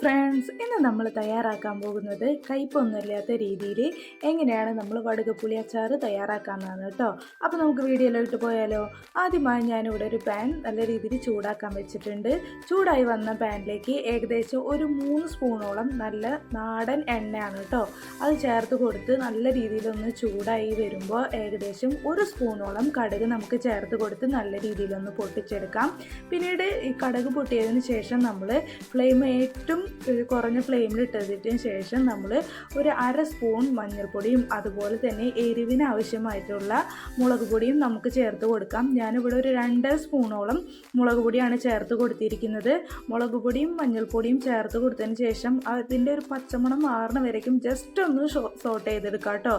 Friends ഇന്ന് നമ്മൾ തയ്യാറാക്കാൻ പോകുന്നത് കയ്പൊന്നുമില്ലാത്ത രീതിയിൽ എങ്ങനെയാണ് നമ്മൾ വടുകപ്പുളി അച്ചാർ തയ്യാറാക്കാമെന്നാണ് കേട്ടോ. അപ്പോൾ നമുക്ക് വീഡിയോയിലോട്ട് പോയാലോ? ആദ്യമായി ഞാനിവിടെ ഒരു പാൻ നല്ല രീതിയിൽ ചൂടാക്കാൻ വെച്ചിട്ടുണ്ട്. ചൂടായി വന്ന പാനിലേക്ക് ഏകദേശം ഒരു മൂന്ന് സ്പൂണോളം നല്ല നാടൻ എണ്ണയാണ് കേട്ടോ. അത് ചേർത്ത് കൊടുത്ത് നല്ല രീതിയിലൊന്ന് ചൂടായി വരുമ്പോൾ ഏകദേശം ഒരു സ്പൂണോളം കടുക് നമുക്ക് ചേർത്ത് കൊടുത്ത് നല്ല രീതിയിലൊന്ന് പൊട്ടിച്ചെടുക്കാം. പിന്നീട് ഈ കടുക് പൊട്ടിയതിന് ശേഷം നമ്മൾ ഫ്ലെയിം ഏറ്റവും കുറഞ്ഞ ഫ്ലെയിമിൽ ഇട്ടതിന് ശേഷം നമ്മൾ ഒരു അര സ്പൂൺ മഞ്ഞൾപ്പൊടിയും അതുപോലെ തന്നെ എരിവിന് ആവശ്യമായിട്ടുള്ള മുളക് പൊടിയും നമുക്ക് ചേർത്ത് കൊടുക്കാം. ഞാനിവിടെ ഒരു രണ്ട് സ്പൂണോളം മുളക് പൊടിയാണ് ചേർത്ത് കൊടുത്തിരിക്കുന്നത്. മുളക് പൊടിയും മഞ്ഞൾപ്പൊടിയും ചേർത്ത് കൊടുത്തതിന് ശേഷം അതിന്റെ ഒരു പച്ചമണം മാറണ വരയ്ക്കും ജസ്റ്റ് ഒന്ന് സോട്ട് ചെയ്തെടുക്കാം കേട്ടോ.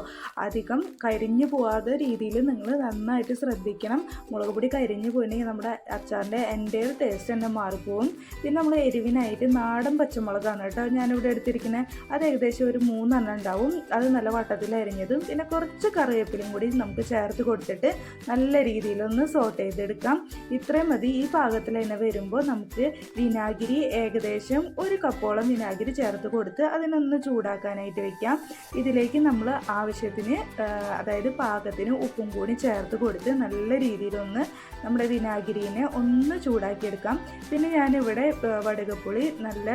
അധികം കരിഞ്ഞു പോവാത്ത രീതിയിൽ നിങ്ങൾ നന്നായിട്ട് ശ്രദ്ധിക്കണം. മുളക് പൊടി കരിഞ്ഞു പോയിട്ടുണ്ടെങ്കിൽ നമ്മുടെ അച്ചാറിന്റെ എന്റെ ടേസ്റ്റ് തന്നെ മാറിപ്പോവും. പിന്നെ നമ്മൾ എരിവിനായിട്ട് നാടൻ പച്ചമുളകാണ് കേട്ടോ. ഞാനിവിടെ എടുത്തിരിക്കുന്നത് അത് ഏകദേശം ഒരു മൂന്നെണ്ണം ഉണ്ടാവും. അത് നല്ല വട്ടത്തിൽ അരിഞ്ഞതും പിന്നെ കുറച്ച് കറിവേപ്പിലും കൂടി നമുക്ക് ചേർത്ത് കൊടുത്തിട്ട് നല്ല രീതിയിലൊന്ന് സോട്ട് ചെയ്തെടുക്കാം. ഇത്രയും മതി. ഈ പാകത്തിൽ തന്നെ വരുമ്പോൾ നമുക്ക് വിനാഗിരി ഏകദേശം ഒരു കപ്പോളം വിനാഗിരി ചേർത്ത് കൊടുത്ത് അതിനൊന്ന് ചൂടാക്കാനായിട്ട് വെക്കാം. ഇതിലേക്ക് നമ്മൾ ആവശ്യത്തിന് അതായത് പാകത്തിന് ഉപ്പും കൂടി ചേർത്ത് കൊടുത്ത് നല്ല രീതിയിലൊന്ന് നമ്മുടെ വിനാഗിരിനെ ഒന്ന് ചൂടാക്കിയെടുക്കാം. പിന്നെ ഞാനിവിടെ വടുകപ്പുളി നല്ല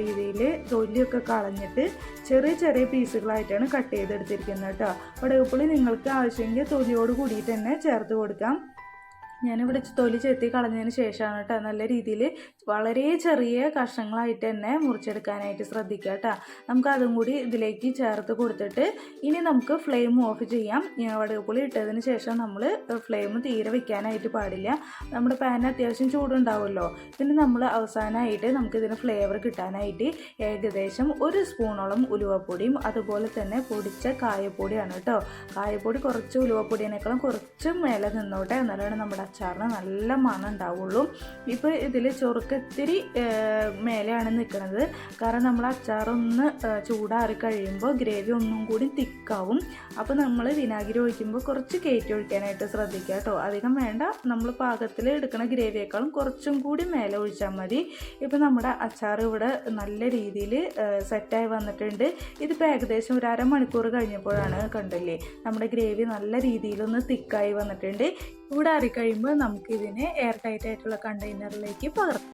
രീതിയിൽ തൊലിയൊക്കെ കളഞ്ഞിട്ട് ചെറിയ ചെറിയ പീസുകളായിട്ടാണ് കട്ട് ചെയ്തെടുത്തിരിക്കുന്നത് കേട്ടോ. വടുകപ്പുളി നിങ്ങൾക്ക് ആവശ്യമെങ്കിൽ തൊലിയോട് കൂടിയിട്ട് തന്നെ ചേർത്ത് കൊടുക്കാം. ഞാനിവിടെ തൊലി ചെത്തി കളഞ്ഞതിന് ശേഷമാണ് കേട്ടോ നല്ല രീതിയിൽ വളരെ ചെറിയ കഷ്ണങ്ങളായിട്ട് തന്നെ മുറിച്ചെടുക്കാനായിട്ട് ശ്രദ്ധിക്കുക കേട്ടോ. നമുക്ക് അതും കൂടി ഇതിലേക്ക് ചേർത്ത് കൊടുത്തിട്ട് ഇനി നമുക്ക് ഫ്ലെയിം ഓഫ് ചെയ്യാം. വടകപ്പുളി ഇട്ടതിന് ശേഷം നമ്മൾ ഫ്ലെയിം തീരെ വെക്കാനായിട്ട് പാടില്ല. നമ്മുടെ പാനിന് അത്യാവശ്യം ചൂടുണ്ടാവുമല്ലോ. പിന്നെ നമ്മൾ അവസാനമായിട്ട് നമുക്കിതിന് ഫ്ലേവർ കിട്ടാനായിട്ട് ഏകദേശം ഒരു സ്പൂണോളം ഉലുവപ്പൊടിയും അതുപോലെ തന്നെ പൊടിച്ച കായപ്പൊടിയാണ് കേട്ടോ. കായപ്പൊടി കുറച്ച് ഉലുവപ്പൊടിയേക്കാളും കുറച്ച് മേലെ നിന്നോട്ടെ. എന്നാലാണ് നമ്മുടെ അച്ചാറിന് നല്ല മണം ഉണ്ടാവുള്ളൂ. ഇപ്പോൾ ഇതിൽ ചൊറുക്കത്തിരി മേലെയാണ് നിൽക്കുന്നത് കാരണം നമ്മൾ അച്ചാറൊന്ന് ചൂടാറി കഴിയുമ്പോൾ ഗ്രേവി ഒന്നും കൂടി തിക്കാവും. അപ്പോൾ നമ്മൾ വിനാഗിരി ഒഴിക്കുമ്പോൾ കുറച്ച് കയറ്റി ഒഴിക്കാനായിട്ട് ശ്രദ്ധിക്കുക കേട്ടോ. അധികം വേണ്ട നമ്മൾ പാകത്തിൽ എടുക്കുന്ന ഗ്രേവിയേക്കാളും കുറച്ചും കൂടി മേലെ ഒഴിച്ചാൽ മതി. ഇപ്പോൾ നമ്മുടെ അച്ചാർ ഇവിടെ നല്ല രീതിയിൽ സെറ്റായി വന്നിട്ടുണ്ട്. ഇതിപ്പോൾ ഏകദേശം ഒരു അരമണിക്കൂർ കഴിഞ്ഞപ്പോഴാണ് കണ്ടല്ലേ? നമ്മുടെ ഗ്രേവി നല്ല രീതിയിലൊന്ന് തിക്കായി വന്നിട്ടുണ്ട്. ചൂടാറി കഴിയുമ്പോൾ നമുക്കിതിനെ എയർ ടൈറ്റ് ആയിട്ടുള്ള കണ്ടെയ്നറിലേക്ക് പകർത്താം.